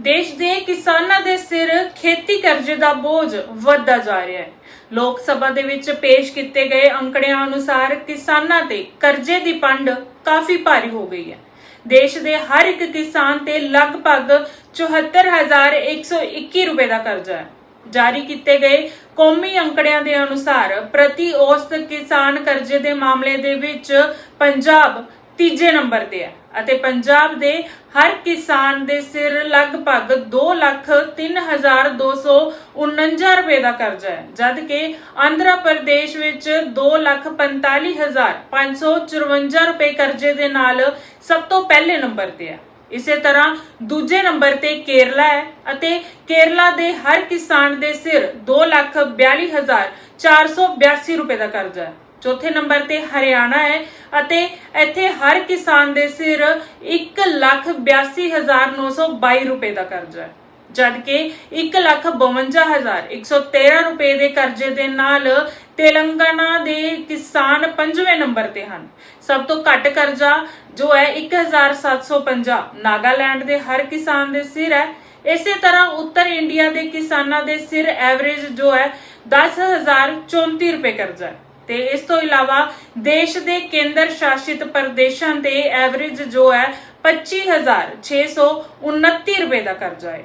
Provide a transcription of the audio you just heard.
ਦੇਸ਼ ਦੇ ਕਿਸਾਨਾਂ ਦੇ ਸਿਰ ਖੇਤੀ ਕਰਜ਼ੇ ਦਾ ਬੋਝ ਵੱਧਦਾ ਜਾ ਰਿਹਾ ਹੈ। ਲੋਕ ਸਭਾ ਦੇ ਵਿੱਚ ਪੇਸ਼ ਕੀਤੇ ਗਏ ਅੰਕੜਿਆਂ ਅਨੁਸਾਰ ਕਿਸਾਨਾਂ ਤੇ ਕਰਜ਼ੇ ਦੀ ਪੰਡ ਕਾਫੀ ਭਾਰੀ ਹੋ ਗਈ ਹੈ। ਦੇਸ਼ ਦੇ ਹਰ ਇੱਕ ਕਿਸਾਨ ਤੇ ਲਗਭਗ 74121 ਰੁਪਏ ਦਾ ਕਰਜ਼ਾ ਹੈ। ਜਾਰੀ ਕੀਤੇ ਗਏ ਕੌਮੀ ਅੰਕੜਿਆਂ ਦੇ ਅਨੁਸਾਰ ਪ੍ਰਤੀ ਔਸਤ ਕਿਸਾਨ ਕਰਜ਼ੇ ਦੇ ਮਾਮਲੇ ਦੇ ਵਿੱਚ ਪੰਜਾਬ ਤੀਜੇ ਨੰਬਰ ਤੇ ਹੈ। ਅਤੇ ਪੰਜਾਬ ਦੇ ਹਰ ਕਿਸਾਨ ਦੇ ਸਿਰ ਲਗਭਗ 2,03,249 ਰੁਪਏ ਦਾ ਕਰਜ਼ਾ ਹੈ ਜਦ ਕਿ ਆਂਧਰਾ ਪ੍ਰਦੇਸ਼ ਵਿੱਚ 2,45,554 ਰੁਪਏ ਕਰਜ਼ੇ ਦੇ ਨਾਲ ਸਭ ਤੋਂ ਪਹਿਲੇ ਨੰਬਰ ਤੇ ਹੈ। ਇਸੇ ਤਰ੍ਹਾਂ ਦੂਜੇ ਨੰਬਰ ਤੇ ਕੇਰਲਾ ਹੈ ਅਤੇ ਕੇਰਲਾ ਦੇ ਹਰ ਕਿਸਾਨ ਦੇ ਸਿਰ 2,42,482 ਰੁਪਏ ਦਾ ਕਰਜ਼ਾ ਹੈ। ਚੌਥੇ ਨੰਬਰ ਤੇ ਹਰਿਆਣਾ ਹੈ ਅਤੇ ਇੱਥੇ ਹਰ ਕਿਸਾਨ ਦੇ ਸਿਰ 1,82,922 ਰੁਪਏ ਦਾ ਕਰਜ਼ਾ ਹੈ। ਜਦ ਕਿ 1,52,113 ਰੁਪਏ ਦੇ ਕਰਜ਼ੇ ਦੇ ਨਾਲ ਤੇਲੰਗਾਨਾ ਦੇ ਕਿਸਾਨ ਪੰਜਵੇਂ ਨੰਬਰ ਤੇ ਹਨ। ਸਭ ਤੋਂ ਘੱਟ ਕਰਜ਼ਾ ਜੋ ਹੈ 1750 ਨਾਗਾਲੈਂਡ ਦੇ ਹਰ ਕਿਸਾਨ ਦੇ ਸਿਰ ਹੈ। ਇਸੇ ਤਰ੍ਹਾਂ ਉੱਤਰ ਇੰਡੀਆ ਦੇ ਕਿਸਾਨਾਂ ਦੇ ਸਿਰ ਐਵਰੇਜ ਜੋ ਹੈ 10034 ਰੁਪਏ ਕਰਜ਼ਾ ਹੈ। ਤੇ ਇਸ ਤੋਂ ਇਲਾਵਾ ਦੇਸ਼ ਦੇ ਕੇਂਦਰ ਸ਼ਾਸਿਤ ਪ੍ਰਦੇਸ਼ਾਂ ਤੇ ਐਵਰੇਜ ਜੋ ਹੈ 25629 ਰੁਪਏ ਦਾ ਕਰਜ਼ਾ ਹੈ।